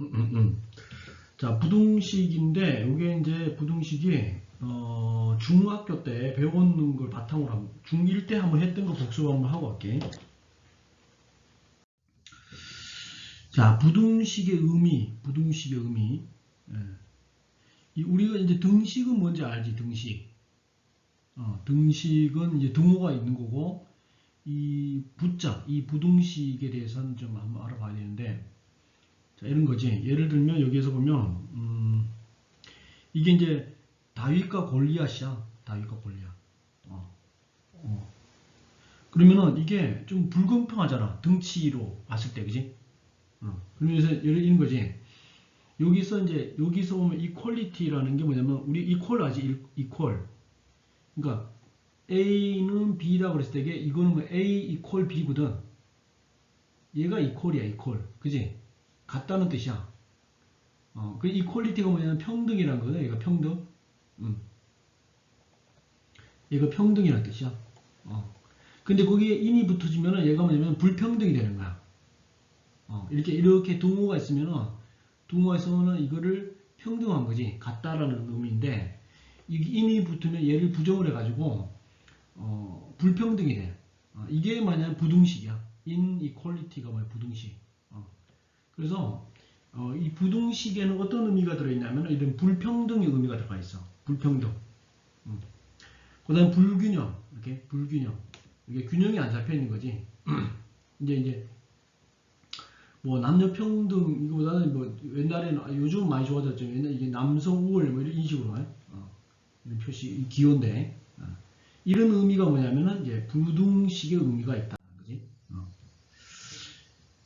음, 음, 음. 자, 부등식인데, 이게 이제 부등식이, 어, 중학교 때 배웠는 걸 바탕으로 한번, 중1 때 한번 했던 거 복습 한번 하고 갈게. 자, 부등식의 의미, 부등식의 의미. 예. 이 우리가 이제 등식은 뭔지 알지, 등식. 어, 등식은 이제 등호가 있는 거고, 이 부자, 이 부등식에 대해서는 좀 한번 알아봐야 되는데, 자, 이런 거지. 예를 들면 여기에서 보면, 음, 이게 이제 다윗과 골리앗이야. 다윗과 골리앗. 어, 어. 그러면은 이게 좀 불공평하잖아. 등치로 봤을 때, 그지? 어. 그러면서 이런 거지. 여기서 이제 여기서 보면 이퀄리티라는 게 뭐냐면 우리 이퀄 아지 이퀄. 그러니까 A는 B다 그랬을 때 이거는 뭐 A 이퀄 B거든. 얘가 이퀄이야 이퀄. 그지? 같다는 뜻이야. 어, 그 이퀄리티가 뭐냐면 평등이라는 거거든. 얘가 평등. 음. 얘가 평등이라는 뜻이야. 어. 근데 거기에 인이 붙어지면은 얘가 뭐냐면 불평등이 되는 거야. 어, 이렇게 이렇게 동호가 동호가 있으면은 이거를 평등한 거지 같다라는 의미인데 이 인이 붙으면 얘를 부정을 해가지고 어, 불평등이 돼. 어, 이게 만약 부등식이야. 인이퀄리티가 뭐야 부등식. 어. 그래서 어, 이 부등식에는 어떤 의미가 들어있냐면 이런 불평등의 의미가 들어가 있어. 불평등. 음. 그 다음 불균형. 이렇게 불균형. 이게 균형이 안 잡혀 있는 거지. 이제 이제 뭐 남녀 평등 이거보다는 뭐 옛날에는 요즘 많이 좋아졌죠. 옛날 이게 남성 우월 뭐 이런 식으로 어, 이런 표시 기호인데 어. 이런 의미가 뭐냐면은 이제 부등식의 의미가 있다는 거지. 어.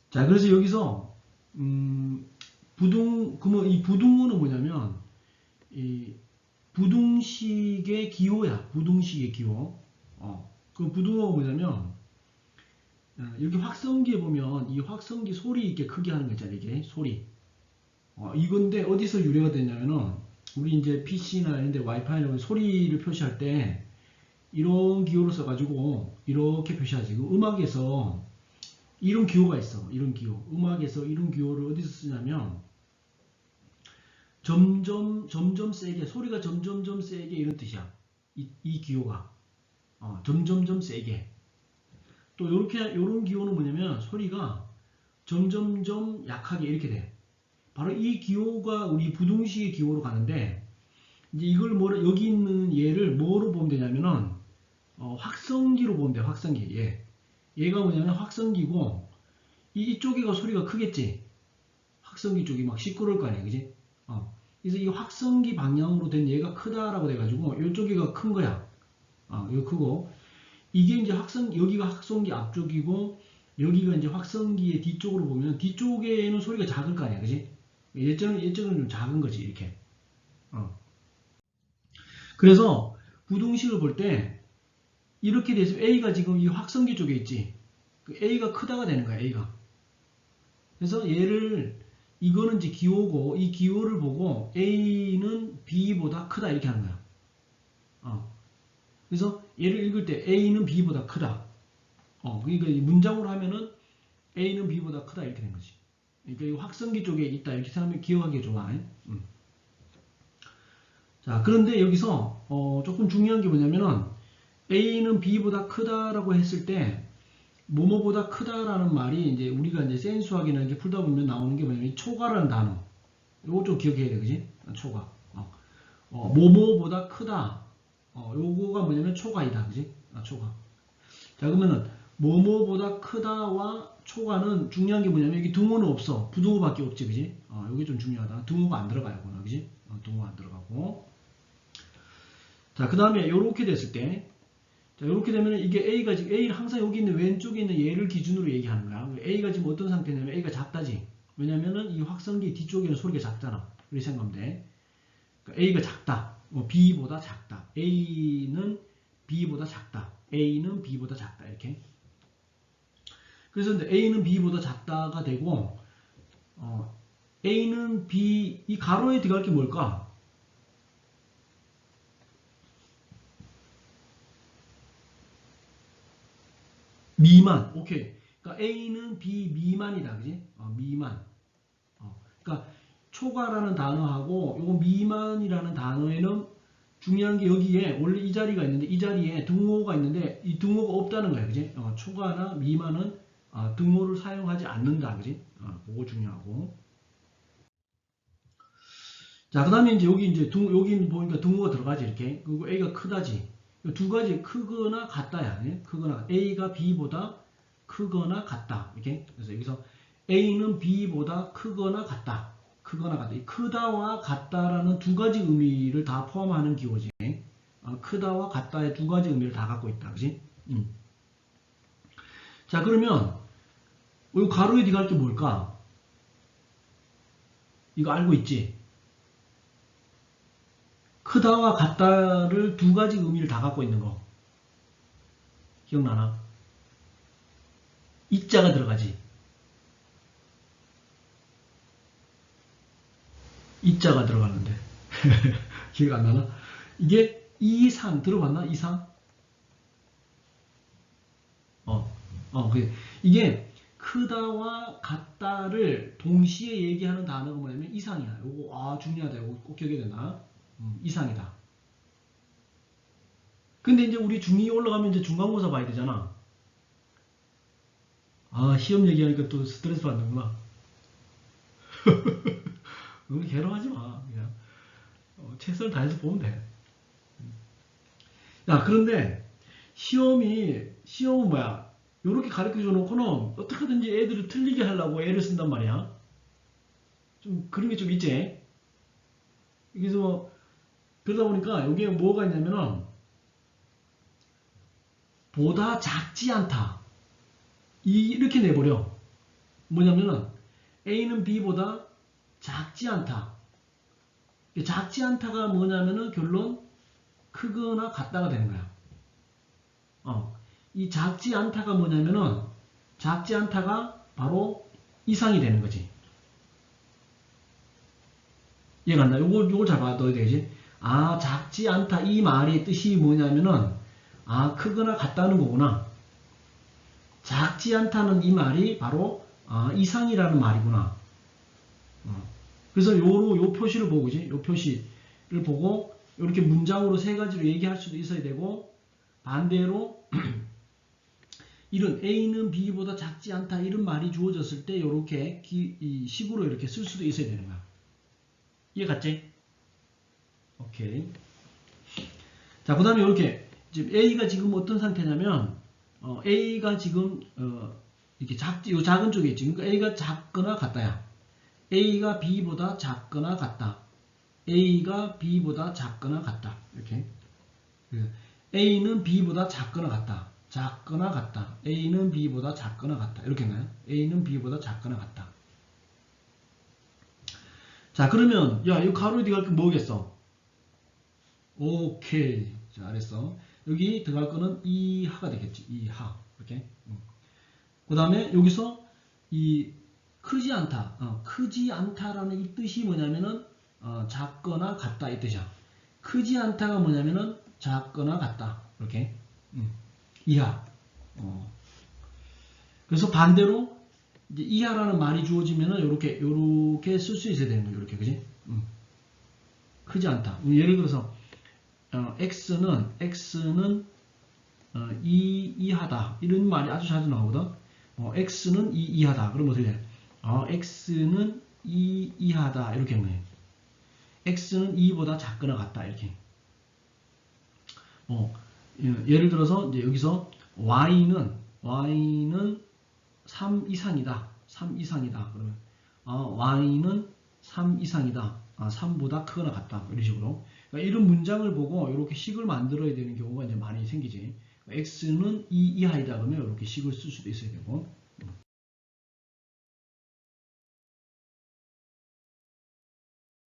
자 그래서 여기서 음, 부등 그러면 이 부등호는 뭐냐면 이 부등식의 기호야. 부등식의 기호. 어. 그 부등호가 뭐냐면 여기 확성기에 보면 이 확성기 소리 있게 크게 하는 거 있잖아요. 이게 소리. 어, 이건데 어디서 유래가 됐냐면은 우리 이제 PC나 이런 데 와이파이나 소리를 표시할 때 이런 기호를 써가지고 이렇게 표시하지. 그 음악에서 이런 기호가 있어. 이런 기호. 음악에서 이런 기호를 어디서 쓰냐면 점점 점점 세게 소리가 점점점 세게 이런 뜻이야. 이, 이 기호가 어, 점점점 세게. 또 이렇게 이런 기호는 뭐냐면 소리가 점점점 약하게 이렇게 돼. 바로 이 기호가 우리 부등식의 기호로 가는데 이제 이걸 뭐 여기 있는 얘를 뭐로 보면 되냐면은 어, 확성기로 보면 돼. 확성기. 얘. 얘가 뭐냐면 확성기고 이 이쪽에가 소리가 크겠지. 확성기 쪽이 막 시끄러울 거 아니야. 그지? 어. 그래서 이 확성기 방향으로 된 얘가 크다라고 돼가지고 이쪽이가 큰 거야. 어, 이거 크고 이게 이제 확성 여기가 확성기 앞쪽이고 여기가 이제 확성기의 뒤쪽으로 보면 뒤쪽에는 소리가 작을 거 아니야, 그지? 예전은 예전은 좀 작은 거지 이렇게. 어. 그래서 부등식을 볼 때 이렇게 돼서 A가 지금 이 확성기 쪽에 있지. 그 A가 크다가 되는 거야, A가. 그래서 얘를 이거는 이제 기호고 이 기호를 보고 A는 B보다 크다 이렇게 하는 거야. 어. 그래서 얘를 읽을 때 A는 B보다 크다. 어, 그러니까 문장으로 하면은 A는 B보다 크다 이렇게 된 거지. 그러니까 이 확성기 쪽에 있다 이렇게 생각하면 기억하기 좋아. 음. 자, 그런데 여기서 어, 조금 중요한 게 뭐냐면은 A는 B보다 크다라고 했을 때 뭐뭐보다 크다라는 말이 이제 우리가 이제 센수학이나 이렇게 풀다 보면 나오는 게 뭐냐면 초과라는 단어. 이거 좀 기억해야 돼, 그지? 초과. 어, 어, 뭐뭐보다 크다. 어, 요거가 뭐냐면 초과이다. 그지? 아, 초과. 자, 그러면은 뭐뭐보다 크다와 초과는 중요한 게 뭐냐면 여기 등호는 없어. 부등호밖에 없지. 그지? 어, 요게 좀 중요하다. 등호가 안 들어가요. 거나, 그지? 어, 등호가 안 들어가고. 자, 그 다음에 요렇게 됐을 때 자, 이렇게 되면 이게 A가 지금 A 항상 여기 있는 왼쪽에 있는 얘를 기준으로 얘기하는 거야. A가 지금 어떤 상태냐면 A가 작다지. 왜냐면은 이 확성기 뒤쪽에는 소리가 작잖아. 이렇게 생각하면 돼. 그러니까 A가 작다. 뭐 B보다 작다. A는 B보다 작다. A는 B보다 작다. 이렇게. 그래서 이제 A는 B보다 작다가 되고 어, A는 B 이 가로에 들어갈 게 뭘까? 미만. 오케이. 그러니까 A는 B 미만이다. 그지? 어, 미만. 어, 그러니까 초과라는 단어하고 요거 미만이라는 단어에는 중요한 게 여기에 원래 이 자리가 있는데 이 자리에 등호가 있는데 이 등호가 없다는 거예요. 그지? 어, 초과나 미만은 어, 등호를 사용하지 않는다. 그지? 어, 그거 중요하고. 자, 그 다음에 이제 여기 이제 등, 여기 보니까 등호가 들어가지, 이렇게. 그리고 A가 크다지. 두 가지 크거나 같다야. 예? 크거나, A가 B보다 크거나 같다. 이렇게. 그래서 여기서 A는 B보다 크거나 같다. 크거나 같다. 이 크다와 같다라는 두 가지 의미를 다 포함하는 기호지. 어, 크다와 같다의 두 가지 의미를 다 갖고 있다. 그지? 음. 자, 그러면, 이 가로에 들어갈 게 뭘까? 이거 알고 있지? 크다와 같다를 두 가지 의미를 다 갖고 있는 거. 기억나나? 이자가 들어가지. 이자가 들어가는데. 기억 안 나나? 이게 이상 들어봤나? 이상? 어, 어, 그 이게 크다와 같다를 동시에 얘기하는 단어가 뭐냐면 이상이야. 요거 아 중요하다. 요거 꼭 기억해야 된다. 음, 이상이다. 근데 이제 우리 중2 올라가면 이제 중간고사 봐야 되잖아. 아, 시험 얘기하니까 또 스트레스 받는구나. 너무 괴로워하지 마. 그냥. 어, 최선을 다해서 보면 돼. 야, 그런데 시험이, 시험은 뭐야? 요렇게 가르쳐 줘 놓고는 어떻게든지 애들을 틀리게 하려고 애를 쓴단 말이야. 좀 그런 게 좀 있지. 그래서 뭐 그러다 보니까 여기에 뭐가 있냐면은 보다 작지 않다. 이, 이렇게 내버려. 뭐냐면은 A는 B보다 작지 않다. 작지 않다가 뭐냐면은 결론 크거나 같다가 되는 거야. 어. 이 작지 않다가 뭐냐면은 작지 않다가 바로 이상이 되는 거지. 이해가 안 나? 요걸, 요걸 잘 봐둬야 되지. 아, 작지 않다. 이 말의 뜻이 뭐냐면은, 아, 크거나 같다는 거구나. 작지 않다는 이 말이 바로, 아, 이상이라는 말이구나. 어. 그래서 요로, 요 표시를 보고, 그지? 요 표시를 보고, 이렇게 문장으로 세 가지로 얘기할 수도 있어야 되고, 반대로, 이런 A는 B보다 작지 않다. 이런 말이 주어졌을 때, 요렇게 기, 이 식으로 이렇게 쓸 수도 있어야 되는 거야. 이해 갔지? 오케이. 자, 그 다음에 이렇게, 지금 A가 지금 어떤 상태냐면, 어, A가 지금, 어, 이렇게 작, 요 작은 쪽에 있지. 그러니까 A가 작거나 같다야. A가 B보다 작거나 같다. A가 B보다 작거나 같다. 이렇게. A는 B보다 작거나 같다. 작거나 같다. A는 B보다 작거나 같다. 이렇게 나요. A는 B보다 작거나 같다. 자, 그러면, 야, 이 들어갈 게 뭐겠어? 오케이. 잘했어. 여기 들어갈 거는 이하가 되겠지. 이하. 이렇게. 그 다음에 여기서 이 크지 않다. 어, 크지 않다라는 이 뜻이 뭐냐면은 어, 작거나 같다 이 뜻이야. 크지 않다가 뭐냐면은 작거나 같다. 이렇게. 음. 이하. 어. 그래서 반대로 이하라는 말이 주어지면은 요렇게 요렇게 쓸 수 있어야 되는 거예요. 이렇게 그지? 음. 크지 않다. 예를 들어서 어, x는 x는 어, 2 이하다 이런 말이 아주 자주 나오거든. 어, x는 2 이하다. 그럼 어떻게 돼? 어, x는 2 이하다 이렇게 하면 x는 2보다 작거나 같다 이렇게. 어, 예를 들어서 이제 여기서 y는 y는 3 이상이다. 3 이상이다. 그러면 어, y는 3 이상이다. 아, 3보다 크거나 같다. 이런 식으로. 그러니까 이런 문장을 보고 이렇게 식을 만들어야 되는 경우가 이제 많이 생기지. x는 2 이하이다 그러면 이렇게 식을 쓸 수도 있어야 되고.